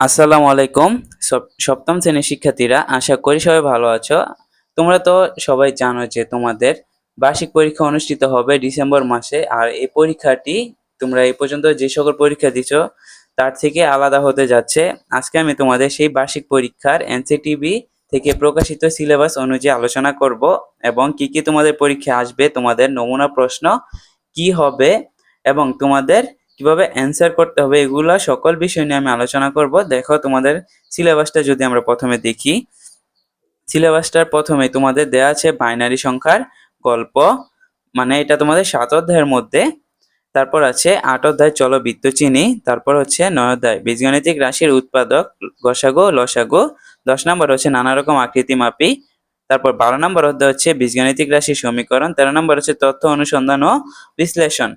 আসসালামু আলাইকুম। সপ্তম শ্রেণির শিক্ষার্থীরা, আশা করি সবাই ভালো আছো। তোমরা তো সবাই জানো যে তোমাদের বার্ষিক পরীক্ষা অনুষ্ঠিত হবে ডিসেম্বর মাসে, আর এই পরীক্ষাটি তোমরা এই পর্যন্ত যে সকল পরীক্ষা দিছো, তার থেকে আলাদা হতে যাচ্ছে। আজকে আমি তোমাদের সেই বার্ষিক পরীক্ষার এনসিটিভি থেকে প্রকাশিত সিলেবাস অনুযায়ী আলোচনা করব এবং কি কি তোমাদের পরীক্ষা আসবে, তোমাদের নমুনা প্রশ্ন কি হবে এবং তোমাদের কীভাবে অ্যান্সার করতে হবে এগুলা সকল বিষয় নিয়ে আমি আলোচনা করব। দেখো তোমাদের সিলেবাসটা যদি আমরা প্রথমে দেখি। সিলেবাসটার প্রথমে তোমাদের দেয়া আছে বাইনারি সংখ্যার গল্প। মানে এটা তোমাদের সাত অধ্যায়ের মধ্যে। তারপর আছে আট অধ্যায় চলো চিনি। তারপর হচ্ছে নয় অধ্যায় বীজগণিতিক রাশির উৎপাদক গসাগো, লসাগো। দশ নম্বর হচ্ছে নানা রকম আকৃতি মাপি। তারপর বারো নম্বর অধ্যায় হচ্ছে বীজগণিতিক রাশির সমীকরণ। তেরো নম্বর হচ্ছে তথ্য অনুসন্ধান ও বিশ্লেষণ।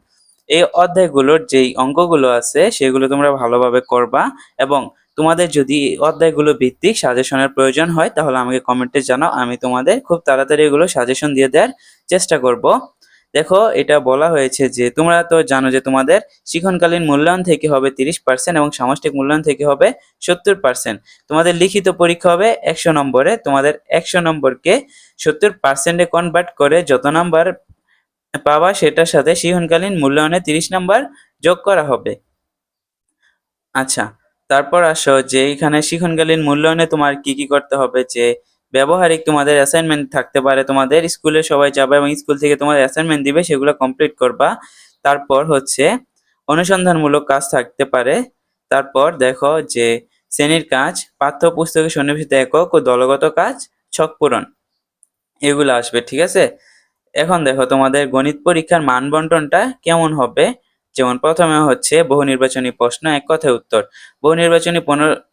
এই অধ্যায়গুলোর যেই অঙ্কগুলো আছে, সেগুলো তোমরা ভালোভাবে করবা এবং তোমাদের যদি অধ্যায়গুলো ভিত্তিক সাজেশনের প্রয়োজন হয়, তাহলে আমাকে কমেন্টে জানাও। আমি তোমাদের খুব তাড়াতাড়ি এগুলো সাজেশন দিয়ে দেওয়ার চেষ্টা করব। দেখো, এটা বলা হয়েছে যে, তোমরা তো জানো যে তোমাদের শিক্ষণকালীন মূল্যায়ন থেকে হবে তিরিশ পার্সেন্ট এবং সামষ্টিক মূল্যায়ন থেকে হবে সত্তর পার্সেন্ট তোমাদের লিখিত পরীক্ষা হবে একশো নম্বরে। তোমাদের একশো নম্বরকে সত্তর পার্সেন্টে কনভার্ট করে যত নাম্বার পাবা সেটার সাথে শিক্ষণকালীন মূল্যায়নে তিরিশ নাম্বার যোগ করা হবে। আচ্ছা তারপর আসো যে এখানে শিক্ষণকালীন মূল্যায়নে তোমার কি কি করতে হবে? যে ব্যবহারিক তোমাদের অ্যাসাইনমেন্ট থাকতে পারে, তোমাদের স্কুলে সবাই যাবে এবং স্কুল থেকে তোমাদের অ্যাসাইনমেন্ট দিবে, সেগুলো কমপ্লিট করবা। তারপর হচ্ছে অনুসন্ধানমূলক কাজ থাকতে পারে। তারপর দেখো যে শ্রেণির কাজ, পাঠ্যপুস্তকে সন্নিবেশিত একক ও দলগত কাজ, ছক পূরণ। এগুলো আসবে, ঠিক আছে? এখন দেখো তোমাদের গণিত পরীক্ষার মান বন্টনটা কেমন হবে? যেমন প্রথমে হচ্ছে বহু নির্বাচনী প্রশ্ন, এক কথায় উত্তর। বহু নির্বাচনী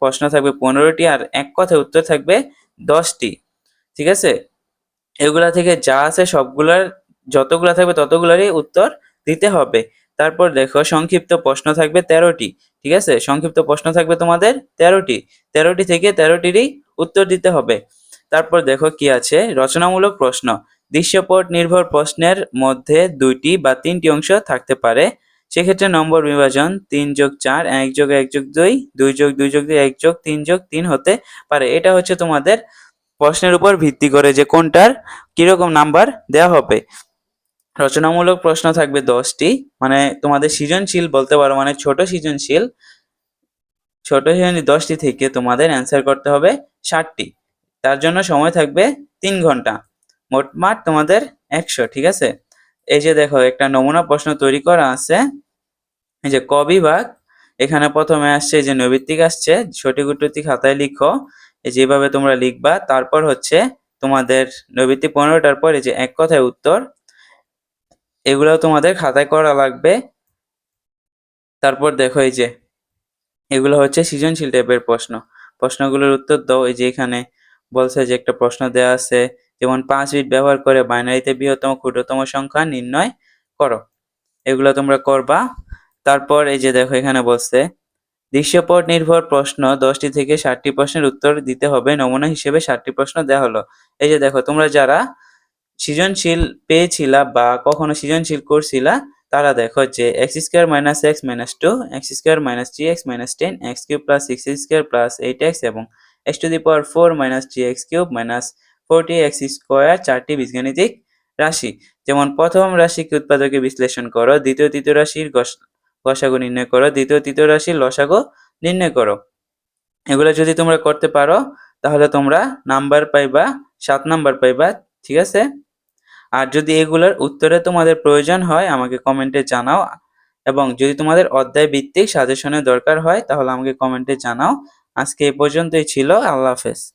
প্রশ্ন থাকবে পনেরোটি আর এক কথায় উত্তর থাকবে দশটি, ঠিক আছে? এগুলা থেকে যা আছে সবগুলার, যতগুলা থাকবে ততগুলারই উত্তর দিতে হবে। তারপর দেখো সংক্ষিপ্ত প্রশ্ন থাকবে তেরোটি, ঠিক আছে? সংক্ষিপ্ত প্রশ্ন থাকবে তোমাদের তেরোটি তেরোটি থেকে তেরোটিরই উত্তর দিতে হবে। তারপর দেখো কি আছে, রচনামূলক প্রশ্ন। দৃশ্যপট নির্ভর প্রশ্নের মধ্যে দুইটি বা তিনটি অংশ থাকতে পারে। সেক্ষেত্রে নম্বর বিভাজন তিন যোগ চার, এক যোগ এক যোগ দুই দুই যোগ দুই যোগ দুই, এক যোগ তিন যোগ তিন হতে পারে। এটা হচ্ছে তোমাদের প্রশ্নের উপর ভিত্তি করে যে কোনটার কীরকম নাম্বার দেওয়া হবে। রচনামূলক প্রশ্ন থাকবে দশটি। মানে তোমাদের সৃজনশীল বলতে পারো মানে ছোট সৃজনশীল। ছোট সৃজনশীল দশটি থেকে তোমাদের অ্যান্সার করতে হবে ষাটটি। তার জন্য সময় থাকবে তিন ঘণ্টা। মোটমাট তোমাদের একশো, ঠিক আছে? এই যে দেখো, একটা নমুনা প্রশ্ন তৈরি করা আছে। এই যে ক বিভাগ, এখানে প্রথমে আসছে যে নৈবিত্তিক আসছে, সঠিক উত্তরটি খাতায় লিখো। যেভাবে তোমরা লিখবা, তারপর হচ্ছে তোমাদের নৈবিত্তিক পনেরোটার পর যে এক কথায় উত্তর এগুলো তোমাদের খাতায় করা লাগবে। তারপর দেখো এই যে, এগুলো হচ্ছে সৃজনশীল টাইপের প্রশ্ন। প্রশ্নগুলোর উত্তর দাও। এই যে এখানে বলছে যে একটা প্রশ্ন দেওয়া আছে যেমন পাঁচ বিট ব্যবহার করে বাইনারিতে বৃহত্তম ক্ষুদ্রতম সংখ্যা নির্ণয় করো। এগুলো তোমরা করবা। তারপর এই যে দেখো এখানে বলছে, দৃশ্যপট নির্ভর প্রশ্ন দশটি থেকে ষাটটি প্রশ্নের উত্তর দিতে হবে, নমুনা হিসেবে ষাটটি প্রশ্ন দেওয়া হলো। এই যে দেখো, তোমরা যারা সৃজনশীল পেয়েছিলা বা কখনো সৃজনশীল করছিলা, তারা দেখো যে x square minus x minus two, x square minus three, x minus ten, x cube plus six square plus eight x এবং x to the power four minus three, x cube minus forty x square চারটি বীজগাণিতিক রাশি। যেমন প্রথম রাশিকে উৎপাদকে বিশ্লেষণ করো, দ্বিতীয়, তৃতীয় রাশির গস- গসাগু নির্ণয় করো, দ্বিতীয়, তৃতীয় রাশির লসাগু নির্ণয় করো। এগুলো যদি তোমরা করতে পারো, তাহলে তোমরা নাম্বার পাইবা, সাত নাম্বার পাইবা, ঠিক আছে? আর যদি এগুলোর উত্তরে তোমাদের প্রয়োজন হয়, আমাকে কমেন্টে জানাও। এবং যদি তোমাদের অধ্যায় ভিত্তিক সাজেশনের দরকার হয়, তাহলে আমাকে কমেন্টে জানাও। আজকে এই পর্যন্তই ছিল, আল্লাহ হাফেজ।